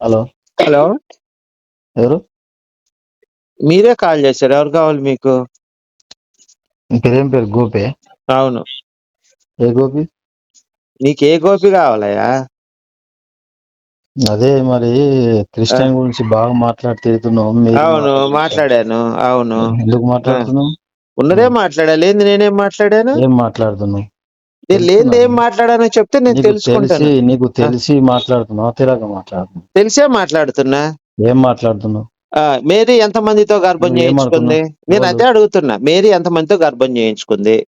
Hello. Hello. ఎవరు? మీరే call చేశారు. ఎవరు కావాలి మీకు? పేరేం పేరు? గోపే? అవును. ఏ గోపి? నీకు ఏ గోపి కావాలయ్యా? అదే మరి క్రిస్టియన్ గురించి బాగా మాట్లాడి తిరుగుతున్నావు మీరు అవును. మాట్లాడాను. అవును. ఎందుకు మాట్లాడుతున్నావు? ఉన్నదే మాట్లాడా లేని నేనేం మాట్లాడాను? ఏం మాట్లాడుతున్నావు? నేను ఏం మాట్లాడానో చెప్తే నేను తెలుసుకుంటాను. తెలిసి నీకు తెలిసి మాట్లాడుతున్నావు తెలియక మాట్లాడుతున్నావు తెలిసే మాట్లాడుతున్నా? ఏం మాట్లాడుతున్నావు? ఆ, మేరీ ఎంత మందితో గర్భం ఏం చేయించుకుంది? అనుకున్నావు? నేను? అదే అడుగుతున్నా. మేరీ ఎంత మందితో గర్భం చేయించుకుంది?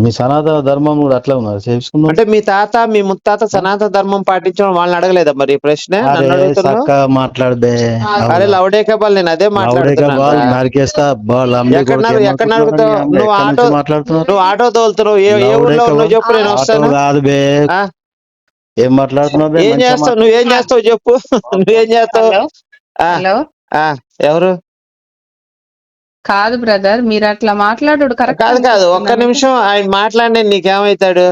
మీ సనాతన ధర్మం కూడా అట్లా ఉన్నారు. చేసుకున్నావు అంటే మీ తాత మీ ముత్తాత సనాతన ధర్మం పాటించడం వాళ్ళని అడగలేదా మరి ప్రశ్న? నన్ను అరే చక్కగా లౌడే కబాల్ నేను అదే మాట్లాడుతున్నా బాల్ నరికేస్తా బాల్ అమ్మి ఎక్కడ కొడుకు నరు- ఏమనుకుంటున్నావు? ఎక్కడ నరుకుతావు? ఎక్కడి నువ్వు ఆటో- మాట్లాడుతున్నావు? నువ్వు ఆటో తోలుతున్నావు. ఏ ఏ ఊర్లో లౌడే ఉన్నావు చెప్పు నేను వస్తాను. కాదు బే? ఏం మాట్లాడుతున్నావు? ఏం చేస్తావు? నువ్వేం చేస్తావు చెప్పు? నువ్వేం చేస్తావు? హలో? ఆ, హలో ఆ, ఎవరు? కాదు బ్రదర్ మీరు అట్లా మాట్లాడు కరెక్ట్ కాదు కాదు ఒక్క నిమిషం ఆయన మాట్లాడి నీకేమవుతాడు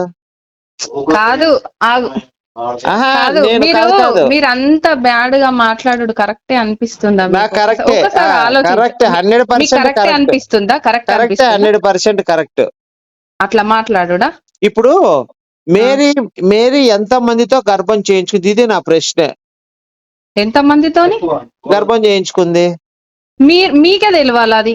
కాదు మీరు అంత బ్యాడ్గా మాట్లాడు కరెక్టే అనిపిస్తుందా కరెక్టే. హండ్రెడ్ పర్సెంట్ అనిపిస్తుందా? Correct correct hundred percent correct. అట్లా మాట్లాడుడా? ఇప్పుడు మేరీ మేరీ ఎంత మందితో గర్భం చేయించుకుంది? ఇది నా ప్రశ్న. ఎంత మందితోని గర్భం చేయించుకుంది? మీ మీకే తెలియాలి అది?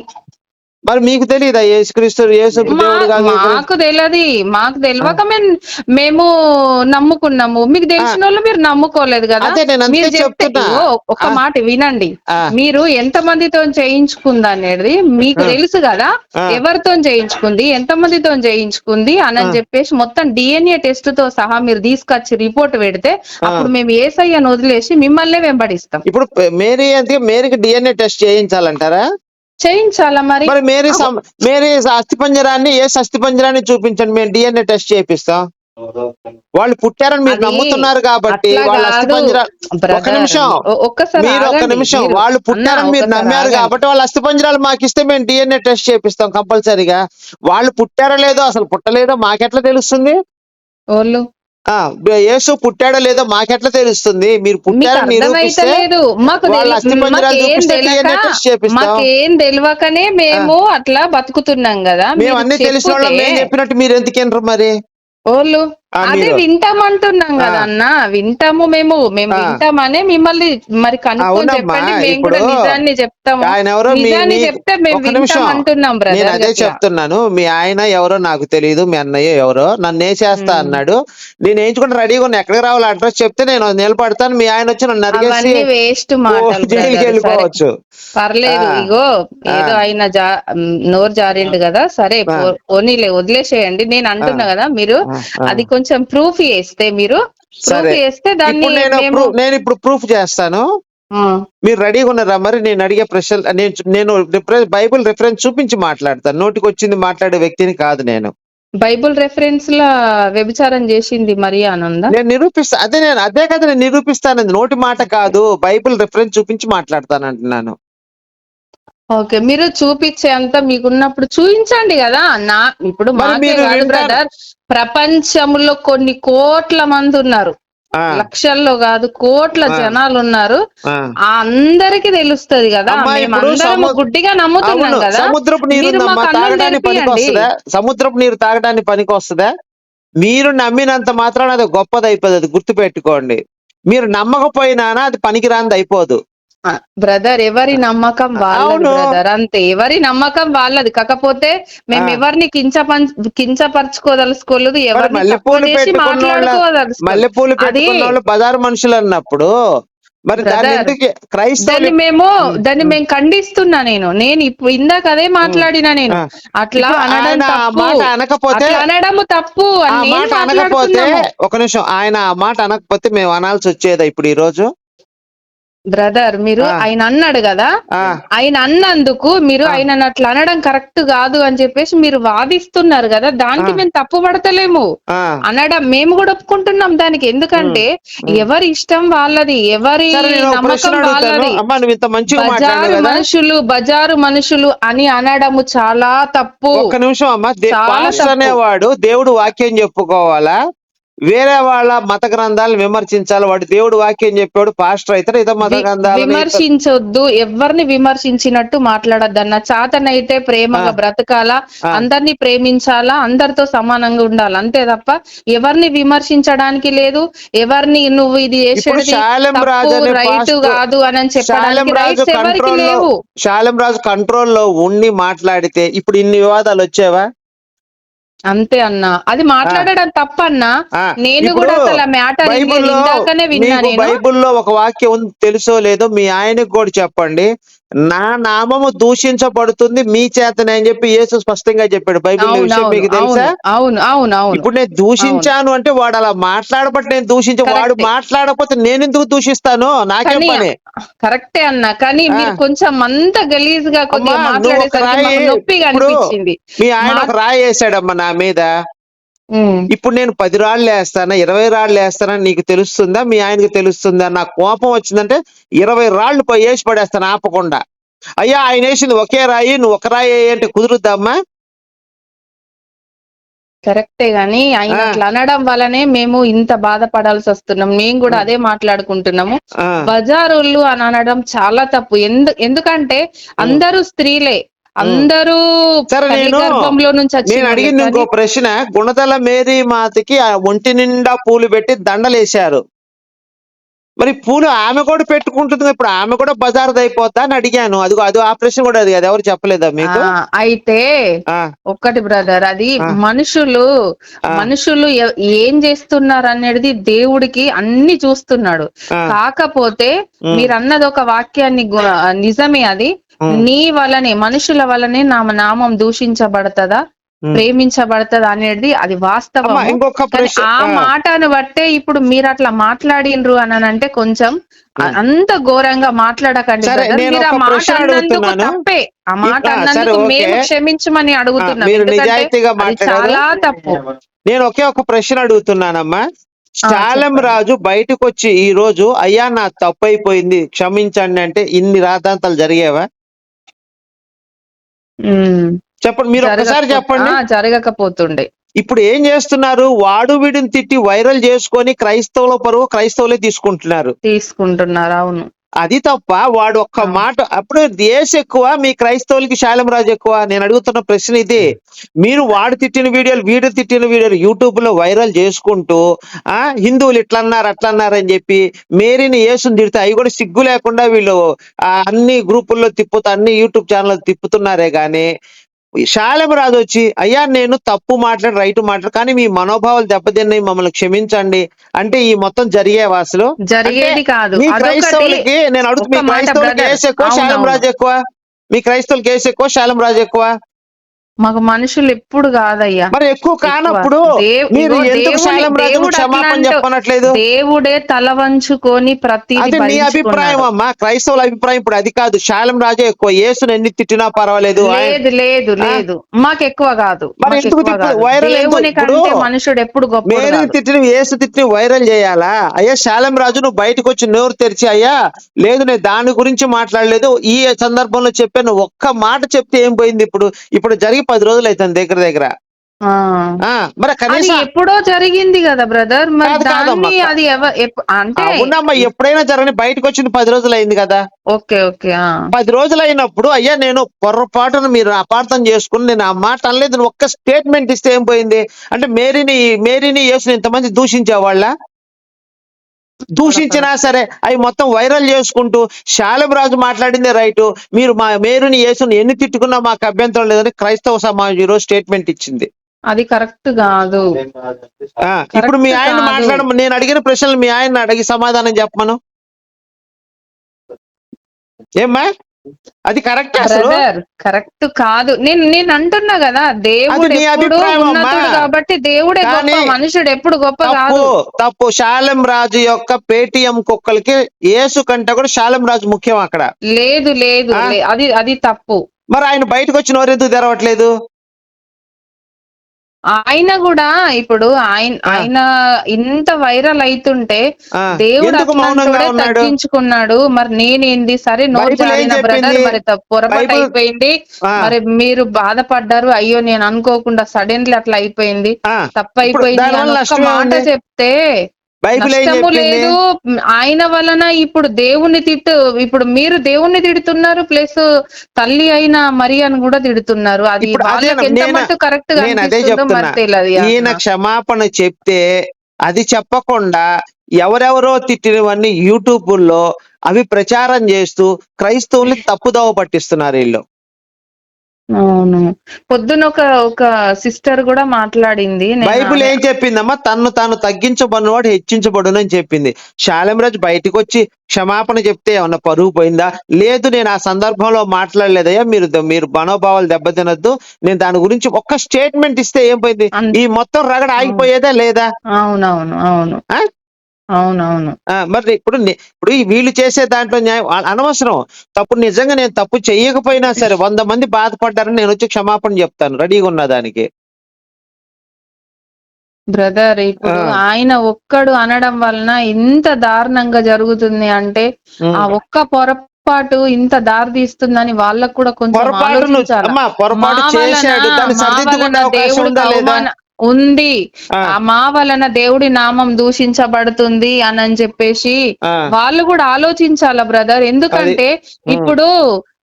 మరి మీకు తెలియదా యేసుక్రీస్తు యేసు మా- దేవుడు కాదు మాకు తెలియదు మాకు తెలియక మేము మేము నమ్ముకున్నాము. మీకు తెలిసిన వాళ్ళు మీరు నమ్ముకోలేదు కదా? మీరు చెప్తే ఒక. మాట వినండి. మీరు ఎంత మందితో చేయించుకుంది అనేది మీకు. తెలుసు కదా. ఎవరితో చేయించుకుంది? ఎంత మందితో చేయించుకుంది? అని. చెప్పేసి మొత్తం డిఎన్ఏ టెస్ట్తో సహా మీరు తీసుకొచ్చి రిపోర్ట్ పెడితే అప్పుడు మేము ఏసయ్యను వదిలేసి మిమ్మల్ని వెంబడిస్తాం. ఇప్పుడు మేరీ అంటే మేరీకి డిఎన్ఏ టెస్ట్ చేయించాలంటారా? చేయించాలా మరి? మరి మేరీ మేరీ అస్థిపంజరాన్ని ఏ అస్థిపంజరాన్ని చూపించండి మేము డిఎన్ఏ టెస్ట్ చేపిస్తాం వాళ్ళు పుట్టారని మీరు నమ్ముతున్నారు కాబట్టి వాళ్ళ. అస్థిపంజరా Brother, ఒక్క నిమిషం. మీరు ఆగండి. నిమిషం. వాళ్ళు పుట్టారని మీరు నమ్మారు. కాబట్టి వాళ్ళ అస్థిపంజరాలు మాకు ఇస్తే మేము డిఎన్ఏ టెస్ట్ చేపిస్తాం కంపల్సరీగా. వాళ్ళు పుట్టారో లేదో అసలు పుట్టలేదో మాకెట్లా తెలుస్తుంది? వాళ్ళు యేసు పుట్టాడో లేదో మాకెట్లా తెలుస్తుంది? మీరు పుట్టారని అర్థమైతలేదు మాకు తెలియకనే మేము అట్లా బతుకుతున్నాం కదా. మేము అన్ని తెలిసిన వాళ్ళం చెప్పినట్టు మీరు ఎందుకు మరి? వాళ్ళు ఆ, అదే. వింటామంటున్నాం. కదా అన్న వింటాము మేము మేము. వింటామనే మిమ్మల్ని మరి కనుక్కొని చెప్పండి మేము కూడా నిజాన్ని చెప్తాము ఆయన ఎవరో మీ- నిజాన్ని చెప్తే మేము ఒక్క నిమిషం. వింటాం అంటున్నాం నేను బ్రదర్ అదే చెప్తున్నాను మీ ఆయన ఎవరో నాకు తెలియదు మీ అన్నయ్య ఎవరో నన్ను వేసేస్తా మ్మ్. అన్నాడు నేను వేయించుకుంటే రెడీగా ఉన్నా ఎక్కడికి రావాలి అడ్రస్ చెప్తే నేను నిలబడతాను మీ ఆయన వచ్చి నన్ను అవన్నీ వేస్ట్ వెళ్ళిపోవచ్చు పర్లేదు. ఇగో ఏదో. ఆయన జా నోరు జారిండు కదా సరే పోనీలే వదిలేసేయండి నేను అంటున్నా కదా మీరు. అది కొంచెం ప్రూఫ్ చేస్తే మీరు. ప్రూఫ్. చేస్తే దాన్ని నేను ఇప్పుడు ప్రూఫ్ చేస్తాను. మీరు రెడీగా ఉన్నారా మరి? నేను అడిగే ప్రశ్నలు నేను నేను రిఫరెన్స్ బైబిల్ రిఫరెన్స్ చూపించి మాట్లాడతాను. నోటికి వచ్చింది మాట్లాడే వ్యక్తిని కాదు నేను. బైబుల్ రెఫరెన్స్ లా వ్యభిచారం చేసింది మరి అని ఉందా నేను నిరూపిస్తా అదే నేను అదే కదా నేను నిరూపిస్తాను నోటి మాట కాదు. బైబిల్ రిఫరెన్స్ చూపించి మాట్లాడతాను అంటున్నాను ఓకే మీరు చూపించేంత మీకున్నప్పుడు చూపించండి కదా. నా ఇప్పుడు మాకే కాదు. బ్రదర్ ప్రపంచంలో కొన్ని కోట్ల మంది ఉన్నారు. లక్షల్లో కాదు కోట్ల. జనాలు ఉన్నారు. అందరికి తెలుస్తది కదా. గుడ్డిగా నమ్ముతున్నాం కదా. సముద్రపు నీరు తాగడానికి పనికి సముద్రపు నీరు తాగడానికి పనికి వస్తుందా మీరు నమ్మినంత మాత్రాన అది గొప్పది అయిపోదు అది గుర్తు పెట్టుకోండి మీరు నమ్మకపోయినా అది పనికిరాంది అయిపోదు బ్రదర్ ఎవరి నమ్మకం వాళ్ళది అవును. బ్రదర్ అంతే. ఎవరి నమ్మకం వాళ్ళది. కాకపోతే మేము. ఎవరిని కించపం కించపరచుకోదలుచుకోలేదు ఎవరిని మల్లెపూలు వాళ్ళ- మాట్లాడుకోదలుచుకోలేదు. అది- వాళ్ళు బజారు మనుషులు అన్నప్పుడు మరి దాన్ని మేము దాన్ని మేము ఖండిస్తున్నా నేను. నేను ఇప్పుడు ఇందాక అదే మాట్లాడినా నేను. అట్లా అనడం అనకపోతే అట్లా అనడము తప్పు మాట అనకపోతే ఒక నిమిషం ఆయన ఆ మాట అనకపోతే మేము అనాల్సి వచ్చేదా ఇప్పుడు ఈ రోజు? బ్రదర్ మీరు. ఆయన అన్నాడు కదా? ఆయన అన్నందుకు మీరు. ఆయన అట్లా అనడం కరెక్ట్ కాదు అని చెప్పేసి మీరు వాదిస్తున్నారు కదా? దానికి. మేము తప్పు పడతలేము. అనడం మేము కూడా ఒప్పుకుంటున్నాం దానికి. ఎందుకంటే. ఎవరి ఇష్టం వాళ్ళది ఎవరి ఒక నమ్మకం వాళ్ళది. బజారు మనుషులు బజారు మనుషులు అని అనడము చాలా తప్పు. ఒక్క నిమిషం అమ్మా. అనేవాడు దేవుడు వాక్యం చెప్పుకోవాలా? వేరే వాళ్ళ మత గ్రంథాలను విమర్శించాలి. వాడు దేవుడు వాక్యం చెప్పాడు. పాస్టర్ అయితే ఇతర మత గ్రంథాలను విమర్శించొద్దు. ఎవరిని విమర్శించినట్టు మాట్లాడద్దన్న. చాతనైతే ప్రేమగా. బ్రతకాలా. అందరిని ప్రేమించాలా? అందరితో సమానంగా ఉండాలి? అంతే తప్ప ఎవరిని విమర్శించడానికి లేదు. ఎవరిని నువ్వు ఇది చేసేది రైట్ కాదు అని చెప్పడానికి రైట్స్ ఎవరికి లేవు. శాలెం రాజు కంట్రోల్లో ఉండి మాట్లాడితే ఇప్పుడు ఇన్ని వివాదాలు వచ్చేవా? అంతే అన్న. అది మాట్లాడడం తప్పన్నా. ఆ, నేను కూడా అసలు మ్యాటర్ బైబిల్లో ఒక వాక్యం ఉంది తెలుసో లేదో మీ ఆయనకు కూడా చెప్పండి. నా నామము దూషించబడుతుంది మీ చేతనే అని చెప్పి యేసు స్పష్టంగా చెప్పాడు బైబిల్ విషయం మీకు తెలుసా అవును అవును అవును ఇప్పుడు నేను దూషించాను అంటే వాడు అలా మాట్లాడబట్టి నేను దూషించా వాడు. మాట్లాడకపోతే నేను ఎందుకు దూషిస్తాను నాకేం పని కరెక్టే అన్న కానీ. మీరు కొంచెం అంత గలీజ్గా కొద్దిగా మాట్లాడేసరికి నొప్పిగా అనిపించింది మీ ఆయన మా- ఒక రాయి వేసాడమ్మా నా మీద. ఇప్పుడు నేను పది రాళ్ళు వేస్తానా ఇరవై రాళ్ళు వేస్తానా నీకు తెలుస్తుందా? మీ ఆయనకి తెలుస్తుందా? నా కోపం వచ్చిందంటే ఇరవై రాళ్ళు వేసి పడేస్తాను ఆపకుండా. అయ్యా ఆయన వేసింది ఒకే రాయి నువ్వు ఒక రాయి అంటే కుదురుద్దామ్మా? కరెక్టే గాని ఆయన. అట్లా అనడం వల్లనే మేము ఇంత బాధపడాల్సి వస్తున్నాం. మేము కూడా అదే మాట్లాడుకుంటున్నాము. బజారుళ్ళు అని అనడం చాలా తప్పు. ఎందు ఎందుకంటే అందరూ స్త్రీలే. అందరూ సరే నేను- గర్భంలో నుంచి నేను వచ్చిన అడిగింది ఇంకో ప్రశ్న గుణదల మేరీ మాతకి ఆ ఒంటి నిండా పూలు పెట్టి దండలేశారు. మరి పూలు ఆమె కూడా పెట్టుకుంటుంది కదా, ఇప్పుడు ఆమె కూడా బజార్ అయిపోతా అని అడిగాను. అది అది ఆ ప్రశ్న కూడా అది అది ఎవరు చెప్పలేదా మీకు? అయితే ఒక్కటి బ్రదర్ అది. మనుషులు. మనుషులు ఏం చేస్తున్నారు అనేది దేవుడికి అన్ని చూస్తున్నాడు. కాకపోతే మీరు అన్నది ఒక వాక్యాన్ని నిజమే అది. నీ వలనే మనుషుల వలనే నా నామం దూషించబడతదా. ప్రేమించబడతదా అనేది అది వాస్తవం ఆ మాటను బట్టే ఇప్పుడు మీరు అట్లా మాట్లాడిండ్రు అని అంటే కొంచెం. అంత ఘోరంగా మాట్లాడకండి మీరు ఆ మాట అన్నందుకు. తప్పే ఆ మాట అన్నందుకు. మేము క్షమించమని అడుగుతున్నాం ఎందుకంటే చాలా తప్పు నేను ఒకే ఒక ప్రశ్న అడుగుతున్నానమ్మా శాలం. రాజు బయటకు వచ్చి ఈ రోజు అయ్యా నా తప్పు అయిపోయింది క్షమించండి అంటే ఇన్ని రాద్ధాంతాలు జరిగేవా. చెప్పండి మీరు జరగకపో- చెప్పండి. జరగకపోతుండే. ఇప్పుడు ఏం చేస్తున్నారు? వాడు వీడిని తిట్టి వైరల్ చేసుకొని క్రైస్తవుల పరువు క్రైస్తవులే తీసుకుంటున్నారు. తీసుకుంటున్నారు అవును. అది తప్ప వాడు ఒక్క. మాట అప్పుడు దేశ ఎక్కువ మీ క్రైస్తవులకి శాలం రాజు ఎక్కువ. నేను అడుగుతున్న ప్రశ్న ఇది. మీరు వాడు తిట్టిన వీడియోలు వీడు తిట్టిన వీడియోలు యూట్యూబ్లో వైరల్ చేసుకుంటూ ఆ హిందువులు ఇట్లా అన్నారు అట్లా అన్నారు అని చెప్పి మేరీని యేసుని తిడితే అవి కూడా సిగ్గు లేకుండా వీళ్ళు అన్ని గ్రూపుల్లో తిప్పుతూ అన్ని యూట్యూబ్ ఛానల్ తిప్పుతున్నారే గాని శాలం రాజు వచ్చి అయ్యా నేను తప్పు మాట్లాడి రైట్ మాట్లాడు కానీ మీ మనోభావాలు దెబ్బతిన్నాయి మమ్మల్ని క్షమించండి అంటే ఈ మొత్తం జరిగేవా అసలు జరిగేది కాదు మీ క్రైస్తవులకి నేను అడుగుతు మీ ఒక్క మాట క్రైస్తవులకి. కేసు ఎక్కువ శాలం. రాజు ఎక్కువ మీ క్రైస్తవులకి కేసు ఎక్కువ శాలం రాజు ఎక్కువ మాకు మనుషులు ఎప్పుడు కాదయ్యా. మరి ఎక్కువ కానప్పుడు మీరు ఎందుకు దేవుడు క్షమాపణ అట్లాంటి- చెప్పనట్లేదు? దేవుడే తల వంచుకొని ప్రతి మీ అభిప్రాయం అమ్మా. క్రైస్తవుల అభిప్రాయం ఇప్పుడు అది కాదు. శాలం రాజే ఎక్కువ. యేసుని ఎన్ని తిట్టినా పర్వాలేదు. లేదు లేదు? లేదు. మాకు ఎక్కువ కాదు? దేవుని కంటే మనుషుడు ఎప్పుడు గొప్ప మేరీ తిట్టిన యేసు తిట్టిన వైరల్ చేయాలా? అయ్యా శాలం రాజు నువ్వు బయటకు వచ్చి నోరు తెరిచి అయ్యా లేదు నేను దాని గురించి మాట్లాడలేదు. ఈ సందర్భంలో చెప్పాను ఒక్క మాట చెప్తే ఏం పోయింది ఇప్పుడు? ఇప్పుడు జరిగి పది రోజులు అవుతుంది దగ్గర దగ్గర. ఆ. మరి కనీసం ఎప్పుడో జరిగింది కదా బ్రదర్. మరి అది అంటే అవునమ్మా ఎప్పుడైనా జరగని బయటకు వచ్చింది పది రోజులు అయింది కదా. Okay okay. పది రోజులు అయినప్పుడు అయ్యా నేను పొరపాటును మీరు అపార్థం చేసుకుని నేను ఆ మాట అనలేదు. ఒక్క స్టేట్మెంట్ ఇస్తే ఏం పోయింది? అంటే మేరీని మేరీని యేసుని ఇంతమంది దూషించేవాళ్ళ? దూషించినా సరే అవి మొత్తం వైరల్ చేసుకుంటూ శాలం రాజు మాట్లాడిందే రైట్. మీరు మా మేరుని యేసుని ఎన్ని తిట్టుకున్నా మాకు అభ్యంతరం లేదని క్రైస్తవ సమాజం ఈరోజు స్టేట్మెంట్ ఇచ్చింది. అది కరెక్ట్ కాదు. ఇప్పుడు మీ ఆయన. మాట్లాడ నేను అడిగిన ప్రశ్నలు మీ ఆయన అడిగి సమాధానం చెప్పమను. ఏమ్మా? అది కరెక్ట్ కరెక్ట్ కాదు. నేను నేను అంటున్నా కదా దేవుడు ఎప్పుడు. ఉన్నతుడు కాబట్టి దేవుడే గొప్ప మనుషుడు ఎప్పుడు గొప్ప కాదు. తప్పు. శాలం రాజు యొక్క పేటిఎం కుక్కలకి యేసు కంటే కూడా శాలం రాజు ముఖ్యం అక్కడ. లేదు లేదు అది అది తప్పు. మరి ఆయన బయటకు వచ్చిన వారు ఎందుకు తెరవట్లేదు? ఆయన కూడా ఇప్పుడు ఆయన ఆయన ఇంత వైరల్ అయితుంటే దేవుడు తగ్గించుకున్నాడు. మరి నేనేంది? సరే నోరు జారిన బ్రదర్? మరి పొరపాటు అయిపోయింది. మరి మీరు బాధపడ్డారు. అయ్యో నేను అనుకోకుండా సడన్లీ అట్లా అయిపోయింది. ఆ, తప్పు అయిపోయింది మాట. చెప్తే బైబిల్ లేదు. ఆయన వలన ఇప్పుడు దేవుణ్ణి తిట్టు ఇప్పుడు మీరు దేవుణ్ణి తిడుతున్నారు ప్లస్ తల్లి అయిన మరియను కూడా తిడుతున్నారు. అది కరెక్ట్గా ఈయన. క్షమాపణ చెప్తే అది చెప్పకుండా ఎవరెవరో తిట్టినవన్నీ యూట్యూబ్లో అవి ప్రచారం చేస్తూ క్రైస్తవుల్ని తప్పుదోవ పట్టిస్తున్నారు వీళ్ళు. అవును. పొద్దున ఒక ఒక సిస్టర్ కూడా మాట్లాడింది. బైబిల్ ఏం చెప్పిందమ్మా? తన్ను తాను తగ్గించబడినవాడు హెచ్చించబడును అని చెప్పింది. శాలంరాజు బయటకు వచ్చి క్షమాపణ చెప్తే ఏమన్నా పరువు పోయిందా? లేదు నేను ఆ సందర్భంలో మాట్లాడలేదయ్యా. మీరు మీరు మనోభావాలు దెబ్బతినొద్దు. నేను దాని గురించి ఒక్క స్టేట్మెంట్ ఇస్తే ఏం పోయింది. ఈ మొత్తం రగడ ఆగిపోయేదా లేదా? అవునవును అవును? అవునవును. మరి ఇప్పుడు ఇప్పుడు వీళ్ళు చేసే దాంట్లో న్యాయం అనవసరం. తప్పు నిజంగా నేను తప్పు చేయకపోయినా సరే వంద మంది బాధపడ్డారని నేను వచ్చి క్షమాపణ చెప్తాను రెడీగా ఉన్న దానికి. బ్రదర్ ఇప్పుడు. ఆయన ఒక్కడు అనడం వలన ఇంత దారుణంగా జరుగుతుంది అంటే. ఆ ఒక్క పొరపాటు ఇంత దారి తీస్తుందని వాళ్ళకు కూడా కొంచెం పొరపాటు చేశాడు దాన్ని మా సరిదిద్దుకునే వలన అవకాశం దేవుడికి ఉందా లేదా? అవమాన- ఉంది. మా వలన దేవుడి నామం దూషించబడుతుంది అని అని చెప్పేసి వాళ్ళు కూడా ఆలోచించాలా బ్రదర్? ఎందుకంటే ఇప్పుడు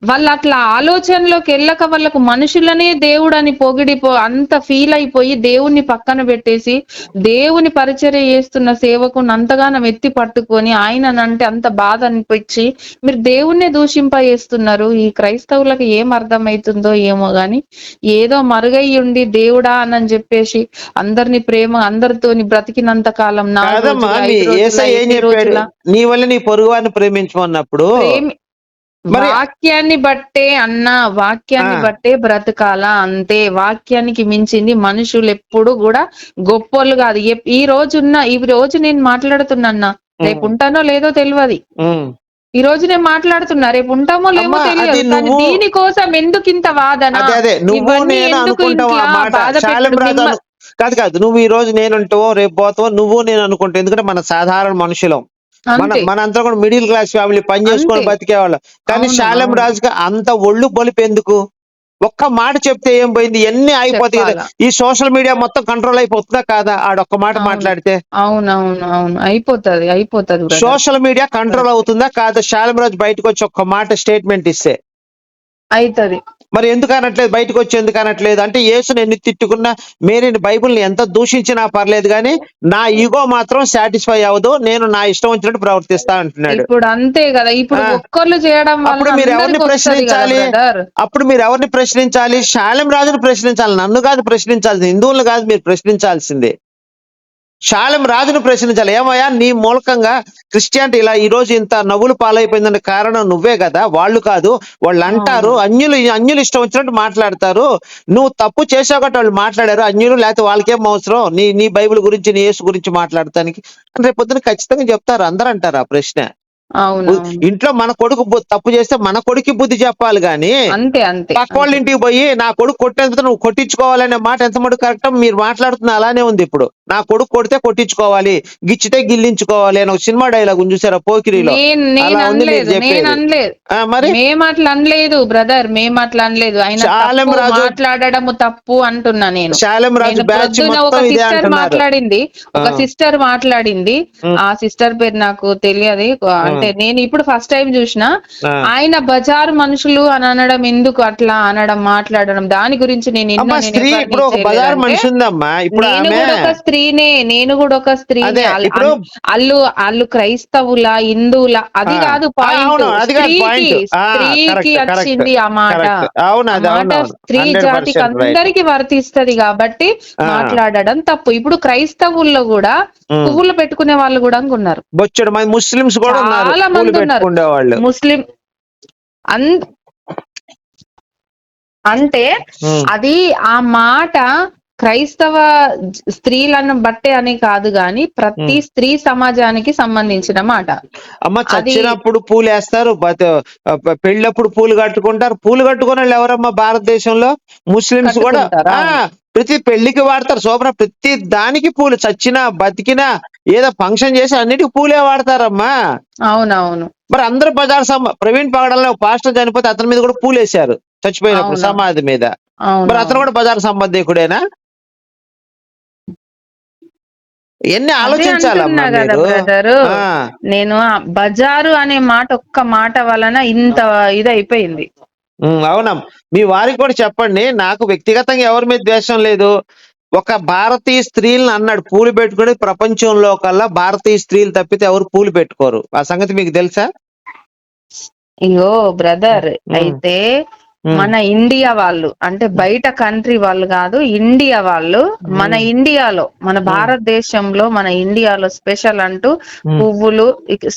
వాళ్ళు అట్లా ఆలోచనలోకి వెళ్ళక వాళ్ళకు మనుషులనే దేవుడు అని పొగిడిపో అంత ఫీల్ అయిపోయి దేవుణ్ణి పక్కన పెట్టేసి దేవుని పరిచర్య చేస్తున్న సేవకుని అంతగానం ఎత్తి పట్టుకొని ఆయన అంటే అంత బాధ అనిపించి మీరు దేవుణ్ణే దూషింప చేస్తున్నారు ఈ క్రైస్తవులకు ఏం అర్థమవుతుందో ఏమో గాని ఏదో మరుగై ఉండి దేవుడా అని చెప్పేసి అందరిని ప్రేమ అందరితోని బ్రతికినంత కాలం రోజుల నీ వల్ల నీ పొరుగు ప్రేమించమన్నప్పుడు వాక్యాన్ని బట్టే అన్న వాక్యాన్ని. బట్టే బ్రతకాలా అంతే. వాక్యానికి మించింది మనుషులు ఎప్పుడు కూడా గొప్పోళ్ళు కాదు. ఈ రోజున్న ఈ రోజు నేను మాట్లాడుతున్నా రేపు ఉంటానో లేదో తెలియదు ఈ రోజు నేను మాట్లాడుతున్నా. రేపు ఉంటామో లేమో తెలియదు. దీనికోసం ఎందుకు ఇంత వాదన? కాదు కాదు. నువ్వు ఈ రోజు నేను అంటావు రేపు పోతావు నువ్వు నేను అనుకుంటావు ఎందుకంటే మన సాధారణ మనుషులం. మన అంతే. మన అంతా కూడా మిడిల్ క్లాస్ ఫ్యామిలీ పని చేసుకొని. బతికేవాళ్ళం. కానీ శాలం. రాజుకి అంత ఒళ్ళు బొలిపు ఎందుకు? ఒక్క మాట చెప్తే ఏం పోయింది? ఎన్ని అయిపోతాయి? కదా. ఈ సోషల్ మీడియా మొత్తం కంట్రోల్ అయిపోతుందా కాదా? ఆడొక్క మాట. మాట్లాడితే. అవునవును అవును. అయిపోతది అయిపోతది. సోషల్ మీడియా కంట్రోల్ అవుతుందా కాదా? శాలం రాజు బయటకు వచ్చి ఒక్క మాట స్టేట్మెంట్ ఇస్తే. అయితది. మరి ఎందుకు అనట్లేదు? బయటకు వచ్చి ఎందుకు అనట్లేదు? అంటే యేసుని ఎన్ని తిట్టుకున్నా మేరీని బైబిల్ని ఎంత దూషించినా పర్లేదు కానీ నా ఈగో మాత్రం సాటిస్ఫై అవ్వదు. నేను నా ఇష్టం వచ్చినట్టు ప్రవర్తిస్తా అంటున్నాడు. ఇప్పుడు అంతే కదా. ఇప్పుడు. ఒక్కళ్ళు చేయడం అప్పుడు మీరు ఎవరిని ప్రశ్నించాలి? అప్పుడు మీరు ఎవరిని ప్రశ్నించాలి? శాలం రాజును ప్రశ్నించాలి? నన్ను కాదు ప్రశ్నించాల్సింది. హిందువులను కాదు మీరు ప్రశ్నించాల్సిందే. శాలం రాజును ప్రశ్నించాలి. ఏమయ్యా నీ మూలకంగా క్రిస్టియానిటీ ఇలా ఈ రోజు ఇంత నవ్వులు పాలైపోయిందన్న కారణం నువ్వే కదా? వాళ్ళు కాదు. వాళ్ళు అంటారు అన్యులు అన్యులు ఇష్టం వచ్చినట్టు మాట్లాడతారు. నువ్వు తప్పు చేసావు కాబట్టి వాళ్ళు మాట్లాడారు. అన్యులు లేకపోతే వాళ్ళకేం అవసరం? నీ నీ బైబిల్ గురించి నీ యేసు గురించి మాట్లాడటానికి. రేపు పొద్దున ఖచ్చితంగా చెప్తారు. అందరూ అంటారు ఆ ప్రశ్న. ఇంట్లో మన కొడుకు బు- తప్పు చేస్తే మన కొడుకు బుద్ధి చెప్పాలి గాని అంతే అంతే పక్క వాళ్ళ ఇంటికి పోయి నా కొడుకు కొట్టేందుకు నువ్వు కొట్టించుకోవాలనే మాట ఎంత మటుకు కరెక్ట్ మీరు మాట్లాడుతున్న అలానే ఉంది ఇప్పుడు. నా కొడుకు కొడితే కొట్టించుకోవాలి గిచ్చితే గిల్లించుకోవాలి అని ఒక సినిమా డైలాగ్ ఉంది చూసారా పోకిరిలో? నేను నేను అలా ఉంది మీరు అనలేదు చెప్పేది. నేను అనలేదు. ఆ, మరి? మేము అట్లా అనలేదు బ్రదర్ మేము అట్లా అనలేదు. ఆయన శాలం తప్పు రాజు- మాట్లాడడము తప్పు అంటున్నా నేను. శాలం రాజు నేను బ్యాచ్ ప్రొద్దున ఒక మొత్తం ఇదే సిస్టర్ అంటున్నారు. మాట్లాడింది. ఒక. సిస్టర్ మాట్లాడింది. ఆ సిస్టర్ పేరు నాకు తెలియదు. అంటే నేను ఇప్పుడు ఫస్ట్ టైం చూసిన. ఆయన బజారు మనుషులు అని అనడం ఎందుకు అట్లా అనడం మాట్లాడడం దాని గురించి నేను స్త్రీ కూడా ఒక స్త్రీనే నేను కూడా ఒక అల్- అల్లు అల్లు క్రైస్తవుల హిందువుల అది. కాదు పాయింట్ స్త్రీకి వచ్చింది ఆ మాట మాట. స్త్రీ 100% జాతికి. అందరికి వర్తిస్తది కాబట్టి. మాట్లాడడం తప్పు ఇప్పుడు క్రైస్తవుల్లో కూడా. పువ్వులు పెట్టుకునే వాళ్ళు కూడా ఉన్నారు బొచ్చడు మంది ముస్లిమ్స్ కూడా ఉన్నారు చాలా మంది ఉన్నారు. ముస్లిం అంటే అది ఆ మాట క్రైస్తవ స్త్రీలను బట్టే అని కాదు గాని ప్రతి స్త్రీ సమాజానికి సంబంధించిన మాట. అమ్మ చచ్చినప్పుడు పూలు వేస్తారు పెళ్ళప్పుడు పూలు కట్టుకుంటారు. పూలు కట్టుకునే వాళ్ళు ఎవరమ్మా భారతదేశంలో? ముస్లిమ్స్ కూడా. ప్రతి పెళ్ళికి వాడతారు. శోభన ప్రతి దానికి పూలు. చచ్చినా బతికినా ఏదో ఫంక్షన్ చేసి అన్నిటికీ పూలే వాడతారమ్మా. అవునవును. మరి అందరూ బజార్ ప్రవీణ్ పగడంలో ఒక పాస్టర్ చనిపోతే అతని మీద కూడా పూలు వేశారు చచ్చిపోయినప్పుడు అవును. సమాధి మీద. అవును? మరి అతను కూడా బజార్ సంబంధికుడేనా? ఎన్ని అదే ఆలోచించాలమ్మా అంటున్నా కదా మీరు? బ్రదరు. ఆ, నేను బజారు అనే మాట ఒక్క మాట వలన ఇంత ఇది అయిపోయింది అవునమ్మా మీ వారికి కూడా చెప్పండి. నాకు వ్యక్తిగతంగా ఎవరి మీద ద్వేషం లేదు. ఒక భారతీయ స్త్రీలను అన్నాడు పూలు పెట్టుకుని ప్రపంచంలో కల్లా భారతీయ స్త్రీలు తప్పితే ఎవరు పూలు పెట్టుకోరు ఆ సంగతి మీకు తెలుసా అయ్యో బ్రదర్. అయితే మన ఇండియా వాళ్ళు అంటే బయట కంట్రీ వాళ్ళు కాదు ఇండియా వాళ్ళు మన ఇండియాలో మన భారతదేశంలో మన ఇండియాలో స్పెషల్ అంటూ. పువ్వులు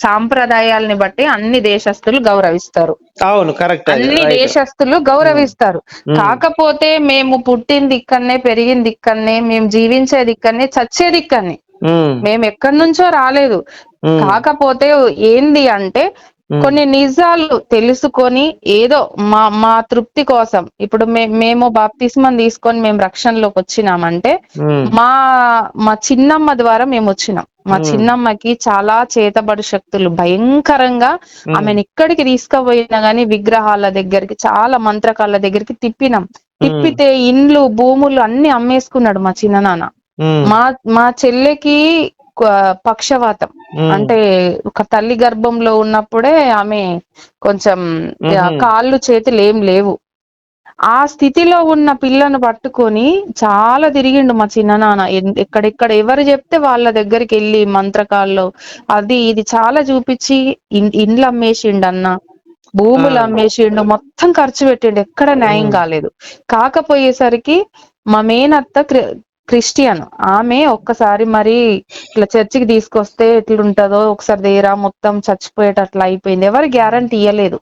సాంప్రదాయాల్ని బట్టి అన్ని దేశస్తులు గౌరవిస్తారు. అవును కరెక్ట్ అన్ని దేశస్తులు గౌరవిస్తారు. కాకపోతే మేము పుట్టింది ఇక్కడనే పెరిగింది ఇక్కడనే మేము జీవించేది ఇక్కడనే చచ్చేది ఇక్కడనే మేము. ఎక్కడి నుంచో రాలేదు. కాకపోతే ఏంది అంటే. కొన్ని నిజాలు తెలుసుకొని ఏదో మా మా తృప్తి కోసం ఇప్పుడు మే- మేము బాప్తిస్మం తీసుకొని మేము రక్షణలోకి వచ్చినామంటే మా మా చిన్నమ్మ ద్వారా మేము వచ్చినాం. మా మ్మ్. చిన్నమ్మకి చాలా చేతబడి శక్తులు భయంకరంగా ఆమెను ఇక్కడికి తీసుకుపోయినా గానీ విగ్రహాల దగ్గరికి చాలా మంత్రకాల దగ్గరికి తిప్పినాం. తిప్పితే ఇండ్లు భూములు అన్ని అమ్మేసుకున్నాడు మా చిన్ననాన్న. మా మా చెల్లెకి పక్షవాతం. అంటే ఒక తల్లి గర్భంలో ఉన్నప్పుడే ఆమె కొంచెం. కాళ్ళు చేతులు ఏం లేవు. ఆ స్థితిలో ఉన్న పిల్లను పట్టుకొని చాలా తిరిగిండు మా చిన్ననాన్న ఎక్కడెక్కడ ఎవరు చెప్తే వాళ్ళ దగ్గరికి వెళ్ళి మంత్రకాల్లో అది ఇది చాలా చూపించి ఇండ్లు అమ్మేసిండు అన్న. భూములు. అమ్మేసిండు మొత్తం ఖర్చు పెట్టిండు. ఎక్కడ న్యాయం. కాలేదు. కాకపోయేసరికి మా మేనత్త క్రిస్టియన్. ఆమె ఒక్కసారి మరి ఇట్లా చర్చికి తీసుకొస్తే ఎట్లుంటదో ఒకసారి దేరా మొత్తం చచ్చిపోయేటట్లు అయిపోయింది. ఎవరు గ్యారంటీ ఇయ్యలేదు.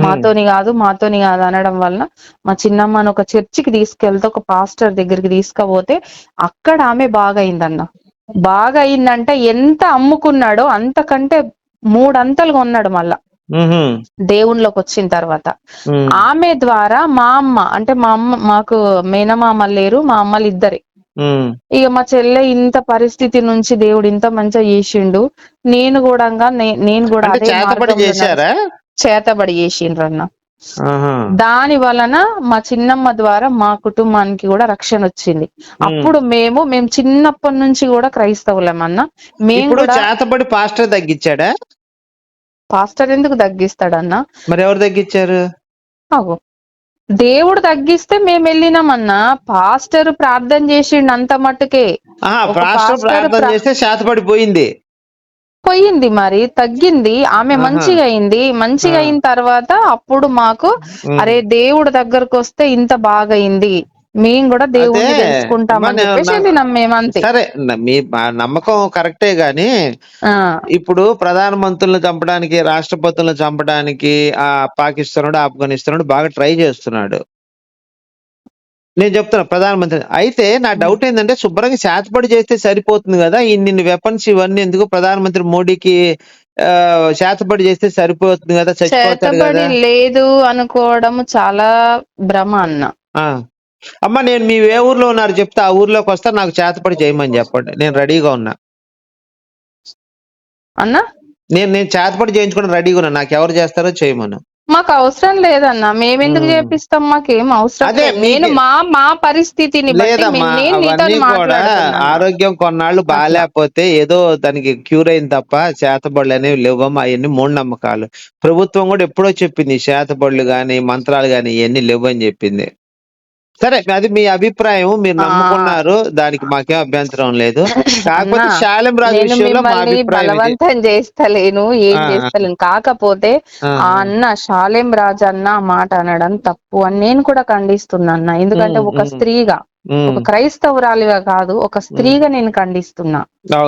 మాతోని కాదు మాతోని కాదు అనడం వలన మా చిన్నమ్మని ఒక చర్చికి తీసుకెళ్తే ఒక పాస్టర్ దగ్గరికి తీసుకుపోతే అక్కడ ఆమె బాగా అయిందన్న బాగా అయిందంటే ఎంత అమ్ముకున్నాడో అంతకంటే మూడంతలుగా ఉన్నాడు మళ్ళా. దేవుళ్ళకి వచ్చిన తర్వాత. ఆమె ద్వారా మా అమ్మ అంటే మా అమ్మ మాకు మేనమామ లేరు మా అమ్మలు ఇద్దరే. ఇక మా చెల్లె ఇంత పరిస్థితి నుంచి దేవుడు ఇంత మంచిగా చేసిండు. నేను కూడా నేను కూడా అదే చేతబడి చేసిండ్రు అన్న. దాని వలన మా చిన్నమ్మ ద్వారా మా కుటుంబానికి కూడా రక్షణ వచ్చింది. అప్పుడు మేము మేము చిన్నప్పటి నుంచి కూడా క్రైస్తవులం అన్న. మేము చేతబడి పాస్టర్ తగ్గించాడా? పాస్టర్ ఎందుకు తగ్గిస్తాడన్న? మరి ఎవరు తగ్గించారు? దేవుడు తగ్గిస్తే మేము వెళ్ళినామన్నా పాస్టర్ ప్రార్థన చేసిండు అంత మట్టుకే పాస్టర్ ప్రార్థన ప్రా- చేస్తే చేతబడి పోయింది మరి తగ్గింది ఆమె. మంచిగా అయింది మంచిగా. అయిన తర్వాత అప్పుడు మాకు. అరే దేవుడు దగ్గరకు వస్తే ఇంత బాగా అయింది మేము కూడా దేవుడిని అదే, తెలుసుకుంటామని మన- చెప్పేసి నా- వెళ్ళినాం మేము అంతే. సరే న- మీ మా నమ్మకం కరెక్టే గాని ఆ, ఇప్పుడు ప్రధానమంత్రులను చంపడానికి రాష్ట్రపతులను చంపడానికి ఆ పాకిస్తానుడు ఆఫ్ఘనిస్తానుడు బాగా ట్రై చేస్తున్నాడు. నేను చెప్తున్నా ప్రధానమంత్రి అయితే నా డౌట్ ఏంటంటే శుభ్రంగా శాతపడి చేస్తే సరిపోతుంది కదా ఇన్ని వెపన్స్ ఇవన్నీ ఎందుకు ప్రధానమంత్రి మోడీకి ఆ, శాతపడి చేస్తే సరిపోతుంది కదా చచ్చిపోతారు చేతబడి కదా లేదు అనుకోవడం చాలా భ్రమ అన్న. ఆ. అమ్మ నేను మీ ఏ ఊర్లో ఉన్నారు చెప్తే ఆ ఊర్లోకి వస్తా నాకు చేతపడి చేయమని చెప్పండి. నేను రెడీగా ఉన్నా. అన్న? నేను నేను చేతపడి చేయించుకుని రెడీగా ఉన్నా. నాకు ఎవరు చేస్తారో చేయమను. మాకు అవసరం లేదన్న. మేమెందుకు మ్మ్. చేపిస్తాం? మాకేం అవసరం అదే, లేదు. నేను మీకే- మా మా పరిస్థితిని బట్టి లేదమ్మా మేము- నేను నీతో అవన్నీ కూడా మాట్లాడుతున్నాను. ఆరోగ్యం కొన్నాళ్ళు బాగాలేకపోతే ఏదో దానికి క్యూర్ అయింది తప్ప చేతబడులు అనేవి లేవమ్మా. అవన్నీ మూఢనమ్మకాలు. ప్రభుత్వం కూడా ఎప్పుడో చెప్పింది చేతబడులు గాని మంత్రాలు గాని ఇవన్నీ లేవు అని చెప్పింది. సరే అది మీ అభిప్రాయం మీరు. నమ్ముకున్నారు దానికి మాకేం అభ్యంతరం లేదు కాకపోతే శాలం రాజు నేను విషయంలో మా మిమ్మల్ని అభిప్రాయం ఇది. బలవంతం చేస్తలేను ఏం ఆ. చేస్తలేను కాకపోతే ఆ. ఆ అన్న షాలేం రాజు అన్న ఆ మాట అనడం తప్పు అని నేను కూడా ఖండిస్తున్నా అన్న ఎందుకంటే ఉమ్, ఒక ఉమ్. స్త్రీగా ఉమ్, ఒక క్రైస్తవురాలిగా కాదు ఒక స్త్రీగా నేను ఖండిస్తున్నా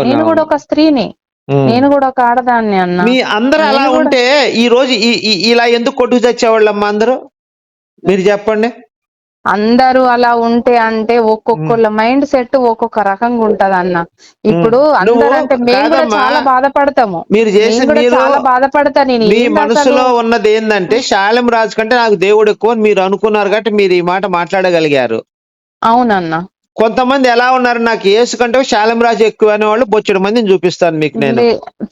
నేను కూడా. ఒక స్త్రీని ఉమ్. నేను కూడా ఒక ఆడదాన్ని అన్న మీ అందరు అలా నేను కూడా- ఉంటే ఈ రోజు ఈ- ఈ- ఇలా ఎందుకు కొట్టుకు తెచ్చేవాళ్ళమ్మా అందరూ మీరు చెప్పండి అందరూ అలా ఉంటే అంటే ఒక్కొక్కళ్ళ మైండ్ సెట్ ఒక్కొక్క రకంగా ఉంటది అన్న ఇప్పుడు నువ్వు అందరంటే మేము కూడా కాదమ్మా, చాలా బాధపడతాము. మీరు చేసి చాలా బాధపడతా నేను మీ మనసులో? ఉన్నది ఏంటంటే శాలం రాజు కంటే నాకు దేవుడు ఎక్కువ మీరు అనుకున్నారు కాబట్టి మీరు ఈ మాట మాట్లాడగలిగారు. అవునన్న. కొంతమంది ఎలా ఉన్నారు? నాకు యేసు కంటే శాలంరాజు ఎక్కువ అనే వాళ్ళు బొచ్చెడు మందిని చూపిస్తాను మీకు నేను.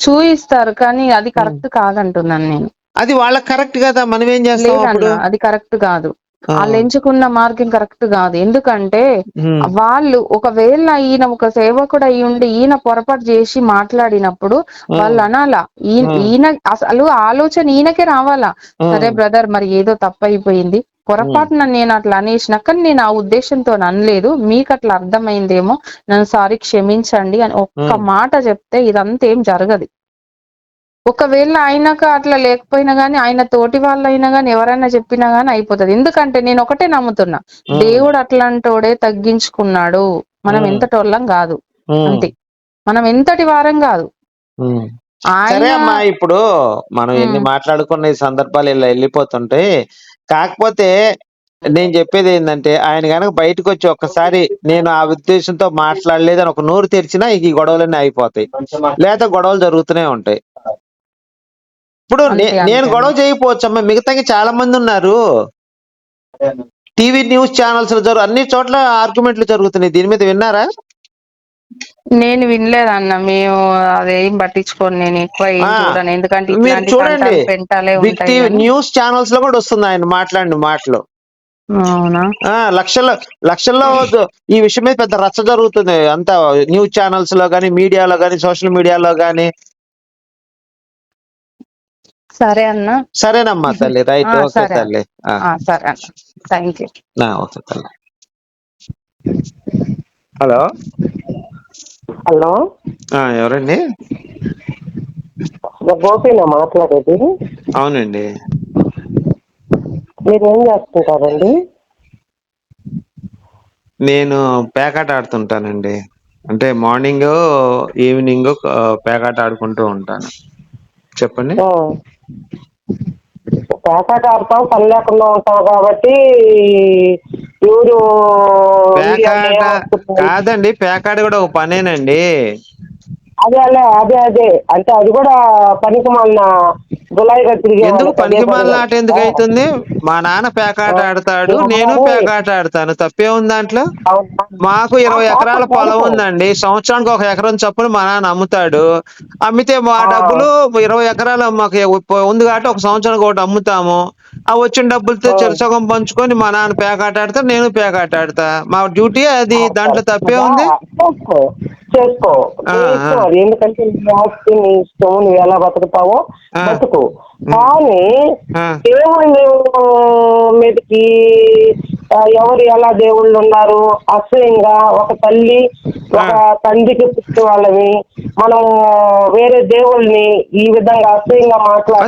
చూయిస్తారు కానీ అది కరెక్ట్ కాదంటున్నాను నేను. అది వాళ్ళకి కరెక్ట్ కదా మనం ఏం చేస్తాం అది కరెక్ట్ కాదు. వాళ్ళు ఎంచుకున్న మార్గం కరెక్ట్ కాదు. ఎందుకంటే వాళ్ళు ఒకవేళ ఈయన ఒక సేవకుడు అయి ఉండి ఈయన పొరపాటు చేసి మాట్లాడినప్పుడు వాళ్ళు అనాలా. ఈయన అసలు ఆలోచన ఈయనకే రావాలా? సరే బ్రదర్ మరి ఏదో తప్పైపోయింది. పొరపాటున నేను అట్లా అనేసిన కానీ నేను ఆ ఉద్దేశంతో అనలేదు. మీకు అట్లా అర్థమైందేమో నన్ను సారీ క్షమించండి అని ఒక్క. మాట చెప్తే ఇదంతా ఏం జరగదు. ఒకవేళ ఆయనకు అట్లా లేకపోయినా గానీ ఆయన తోటి వాళ్ళైనా గానీ ఎవరైనా చెప్పినా గానీ అయిపోతది. ఎందుకంటే నేను ఒకటే నమ్ముతున్నా. దేవుడు అట్లాంటోడే తగ్గించుకున్నాడు. మనం మ్మ్. ఎంతటోళ్ళం కాదు. అంతే. మనం ఎంతటి వారం కాదు. సరే ఆయన అమ్మా ఇప్పుడు మనం ఎన్ని. మాట్లాడుకున్న ఈ సందర్భాలు ఇలా వెళ్ళిపోతుంటే కాకపోతే నేను చెప్పేది ఏంటంటే ఆయన కనుక బయటకు వచ్చి ఒక్కసారి నేను ఆ ఉద్దేశంతో మాట్లాడలేదు అని ఒక నోరు తెరిచినా ఇక ఈ గొడవలన్నీ అయిపోతాయి. లేదా గొడవలు జరుగుతూనే ఉంటాయి. ఇప్పుడు నేను. గొడవ చేయకపోవచ్చమ్మా. మిగతా చాలా మంది ఉన్నారు టీవీ న్యూస్ ఛానల్స్లో జరుగు అన్ని చోట్ల ఆర్గ్యుమెంట్లు జరుగుతున్నాయి. దీని మీద విన్నారా? నేను వినలేదన్న. మేము అదేం పట్టించుకోను. నేను ఎక్కువ ఏం ఆ, చూడను. ఎందుకంటే చూడండి. న్యూస్ ఛానల్స్లో కూడా వస్తుంది ఆయన మాట్లాడిన మాటలు. అవునా? ఆ లక్షల్లో లక్షల్లో ఈ విషయం మీద పెద్ద రచ్చ జరుగుతుంది. అంతా న్యూస్ ఛానల్స్లో గానీ మీడియాలో గానీ సోషల్ మీడియాలో గానీ. సరే అన్న. సరేనమ్మా తల్లి. Right okay. తల్లి. సరే అన్న. థ్యాంక్ యూ ఓకే తల్లి. హలో. హలో. ఆ, ఎవరండి? నా గోపినా మాట్లాడేది? అవునండి. మీరు ఏం చేస్తుంటారండి? నేను పేకాట ఆడుతుంటానండి. అంటే మార్నింగ్ ఈవినింగ్ పేకాట ఆడుకుంటూ ఉంటాను. చెప్పండి. ఆడతాం పని లేకుండా ఉంటాం కాబట్టి ఎవరు పేకాట కాదండి పేకాట కూడా ఒక పనేనండి. అదే అదే అదే అదే. అంటే అది కూడా పనికి మన గులాయిగా తిరిగే ఎందుకు పనికి ఆట ఎందుకు అవుతుంది? మా నాన్న పేకాట ఆడతాడు నేను పేకాట ఆడతాను. తప్పే ఉంది దాంట్లో? మాకు ఇరవై ఎకరాల పొలం ఉందండి. సంవత్సరానికి ఒక ఎకరం చొప్పున మా నాన్న అమ్ముతాడు. అమ్మితే మా డబ్బులు ఇరవై ఎకరాలు మాకు ఉంది కాబట్టి ఒక సంవత్సరానికి ఒకటి అమ్ముతాము. ఆ వచ్చిన డబ్బులతో చెరసగం పంచుకొని మా నాన్న పేకాట ఆడతా నేను పేకాట ఆడతా. మా డ్యూటీ అది? దాంట్లో తప్పే ఉంది? చేసుకో ఎందుకంటే నీ ఆస్తి నీ ఇష్టం నువ్వు ఎలా బతుకుతావో. బతుకు. కానీ ఆ. మీదకి ఎవరు ఎలా దేవుళ్ళు ఉన్నారు? అసహ్యంగా ఒక తల్లి ఒక తండ్రికి పుట్టిన వాళ్ళని మనం వేరే దేవుళ్ళని ఈ విధంగా అసహ్యంగా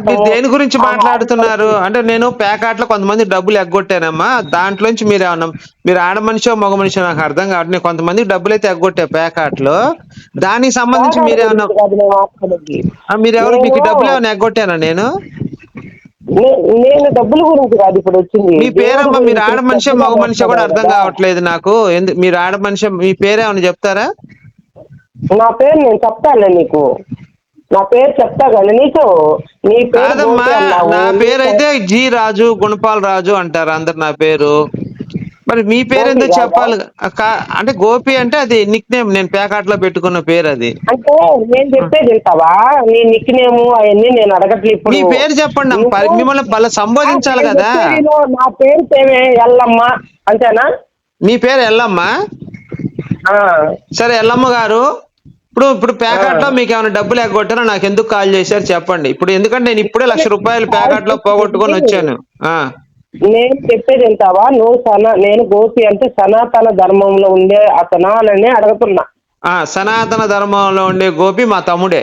మీరు దేని గురించి మాట్లాడుతున్నారు? అంటే నేను పేకాట్లో కొంతమంది డబ్బులు ఎగ్గొట్టానమ్మా. దాంట్లోంచి మీరు ఏమన్నా మీరు ఆడ మనిషో మగ మనిషో నాకు అర్థం కావట్లేదు. నేను కొంతమంది డబ్బులు అయితే ఎగ్గొట్టా పేకాట్లో దానికి సంబంధించి మీరేమన్నా మీరెవరు? మీకు డబ్బులు ఏమైనా ఎగ్గొట్టానా నేను? నేను డబ్బుల గురించి కాదు ఇప్పుడు వచ్చింది. మీ పేరమ్మా మీరు ఆడ మనిషి మగ మనిషి కూడా అర్థం కావట్లేదు నాకు. మీరు ఆడ మనిషి మీ పేరేమన్నా చెప్తారా. నా పేరు నేను చెప్తానులే నీకు. నా పేరు చెప్తా కానీ నీకు నీ పేరు. నా పేరు అయితే జి రాజు గుణపాల్ రాజు అంటారు అందరు నా పేరు. మరి మీ పేరు ఎందుకు? చెప్పాలి? కా- అంటే గోపి అంటే అది నిక్ నేమ్ నేను పేకాట్లో పెట్టుకున్న పేరు అది. అంటే నేను చెప్పేది వింటావా? నీ నిక్ నేము అవన్నీ నేను ఇప్పుడు. మీ పేరు చెప్పండి అమ్మ. మిమ్మల్ని బల సంబోధించాలి నేను కదా. చెప్పేది. నా పేరు పేమే ఎల్లమ్మ అంతేనా? మీ పేరు ఎల్లమ్మ? ఆ. సరే ఎల్లమ్మ గారు ఇప్పుడు ఇప్పుడు ప్యాకెట్లో మీకు ఏమైనా డబ్బులు ఎగ్గొట్టారో నాకు ఎందుకు కాల్ చేశారు చెప్పండి. ఇప్పుడు ఎందుకంటే నేను ఇప్పుడే లక్ష రూపాయలు ప్యాకెట్లో పోగొట్టుకొని వచ్చాను. ఆ. నేను చెప్పేది వింటావా? నువ్వు సనా నేను గోపి అంటే సనాతన ధర్మంలో ఉండే అతనా అని అడుగుతున్నా. ఆ సనాతన ధర్మంలో ఉండే గోపి మా తమ్ముడే.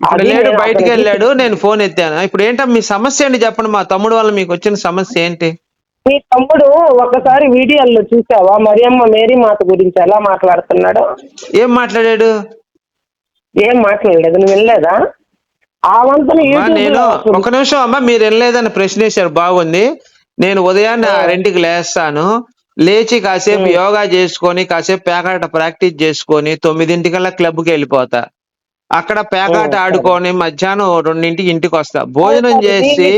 ఇప్పుడు లేడు బయటికి వెళ్ళాడు నేను ఫోన్ ఎత్తాను. ఇప్పుడు ఏంటో మీ సమస్య ఏంటి చెప్పండి మా తమ్ముడు వల్ల మీకు వచ్చిన సమస్య ఏంటి? నీ తమ్ముడు ఒకసారి వీడియోల్లో చూసావా? మరియమ్మ మేరీ మాత గురించి ఎలా మాట్లాడుతున్నాడు? ఏం మాట్లాడాడు? ఏం మాట్లాడలేదు నువ్వు వినలేదా? ఆ వంతన నేను ఒక నిమిషం అమ్మా మీరు వెళ్ళలేదని ప్రశ్న వేశారు బాగుంది. నేను ఉదయాన్నే ఆరింటికి లేస్తాను. లేచి కాసేపు యోగా చేసుకొని కాసేపు పేకాట ప్రాక్టీస్ చేసుకొని తొమ్మిదింటికల్లా క్లబ్కి వెళ్ళిపోతా. అక్కడ పేకాట. ఆడుకొని మధ్యాహ్నం రెండింటికి ఇంటికి వస్తా. భోజనం చేసి.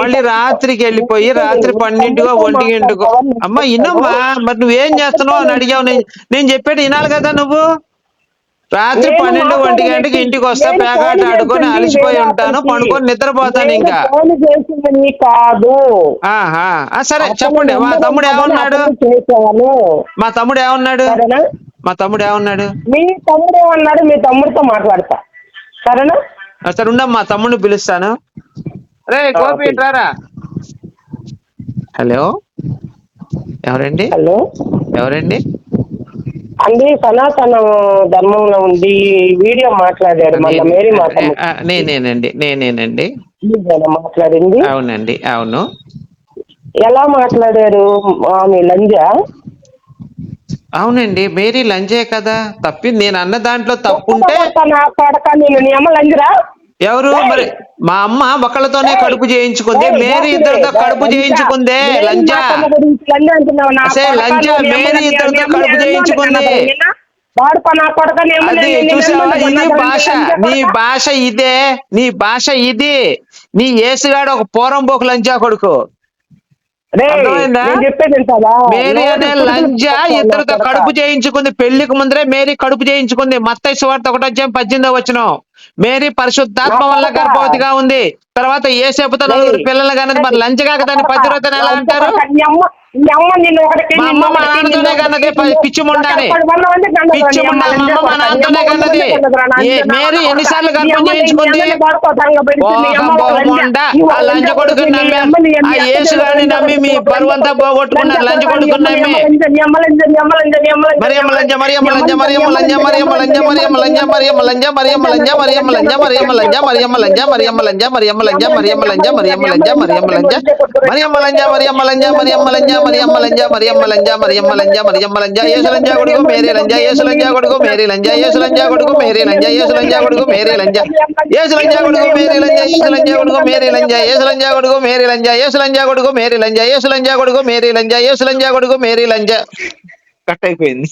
మళ్ళీ రాత్రికి వెళ్ళిపోయి రాత్రి పన్నెండింటికో ఒంటి గంటకో అమ్మా ఇన్నమ్మా మరి నువ్వేం చేస్తున్నావు అని అడిగావు? నేను నేను చెప్పేది వినాలి కదా నువ్వు? రాత్రి నేను పన్నెండు ఒంటి గంటకి ఇంటికి వస్తా పేకాట ఆడుకొని అలసిపోయి ఉంటాను. పడుకొని నిద్రపోతాను ఇంకా. కాదు. సరే చెప్పండి. మా తమ్ముడు ఏమన్నాడు? మా తమ్ముడు ఏమన్నాడు? మా తమ్ముడు ఏమన్నాడు? మీ తమ్ముడు ఏమన్నాడు? మీ తమ్ముడితో మాట్లాడతా. సరేనా? సరే ఉండమ్మా మా తమ్ముడిని పిలుస్తాను. రే గోపి. ఇట్రారా హలో? ఎవరండి? హలో? ఎవరండి? అండి సనాతన ధర్మంలో ఉండి వీడియో మాట్లాడాడు మన మేరీ నేనేనండి నేనేనండి. మాట్లాడింది? అవునండి అవును. ఎలా మాట్లాడారు? ఆమె లంజా? అవునండి మేరీ లంజే కదా తప్పింది. నేను అన్న దాంట్లో తప్పుంటే నా కొడక నేను నీ అమ్మ లంజరా? ఎవరు? మరి మా అమ్మ ఒకళ్ళతోనే కడుపు చేయించుకుంది. మేరీ ఇద్దరితో కడుపు చేయించుకుంది. లంజ లంజ మేరీ ఇద్దరితో కడుపు చేయించుకుంది. ఇది భాష. నీ భాష ఇదే. నీ భాష ఇది. నీ ఏసుగాడు ఒక పూరం పోకు లంచా కొడుకు. మేరీ అనే లంజా ఇద్దరితో. కడుపు చేయించుకుంది. పెళ్ళికి ముందరే మేరీ కడుపు చేయించుకుంది. మత్తయి సువార్త ఒకటో అధ్యాయం పద్దెనిమిదో వచ్చిన మేరీ పరిశుద్ధాత్మ వల్ల. గర్భవతిగా ఉంది. తర్వాత ఏసేపుతో నలుగురు రేయ్, పిల్లలు కన్నది మరి లంచగా దాన్ని పతివ్రతని ఎలా అంటారు? అమ్మ నిన్ను మా అమ్మ మా ఒకటికి, నాన్నతోనే నిన్ను కన్నది పిచ్చి ముండాని. ఒకటి పిచ్చి ముండా, మా అమ్మ మా నాన్నతోనే కన్నది. మేరీ. ఎన్నిసార్లు గర్భం చేయించుకుంది? ఆ కొడుకుని కొడుకు, నీ నమ్మారు. అమ్మ, నీ ఆ అమ్మ, యేసు లంజా గారిని కొడుకు, నమ్మి మీ బరువంతా కొడుకు, పోగొట్టుకున్నారు. లంజ కొడుకు, నమ్మి. మరియమ్మ లంజ మరియమ్మ లంజ మరియమ్మ లంజ మరియమ్మ లంజ మరియమ్మ లంజ మరియమ్మ లంజ మరియమ్మ లంజ మరియమ్మ లంజ మరియమ్మ లంజా, మరియమ్మ లంజ మరియమ్మ లంజ మరియమ్మ లంజ మరియమ్మ లంజ మరియమ్మ లంజ మరియమ్మ లంజ మరియమ్మ లంజ మరియమ్మ లంజ మరియమ్మ లంజ మరియమ్మ లంజ మరియమ్మ లంజ మరియమ్మ లంజ మరియమ్మ లంజ మరియమ్మ లంజ యేసు లంజ కొడుకు మేరీ లంజ యేసు లంజ కొడుకు మేరీ లంజ యేసు లంజ కొడుకు మేరీ లంజ యేసు లంజ కొడుకు మేరీ లంజ యేసు లంజ కొడుకు మేరీ లంజ యేసు లంజ కొడుకు మేరీ లంజ యేసు లంజ కొడుకు మేరీ లంజ యేసు లంజ కొడుకు మేరీ లంజ యేసు లంజ కొడుకు మేరీ లంజ యేసు లంజ కొడుకు మేరీ లంజ కట్ అయిపోయింది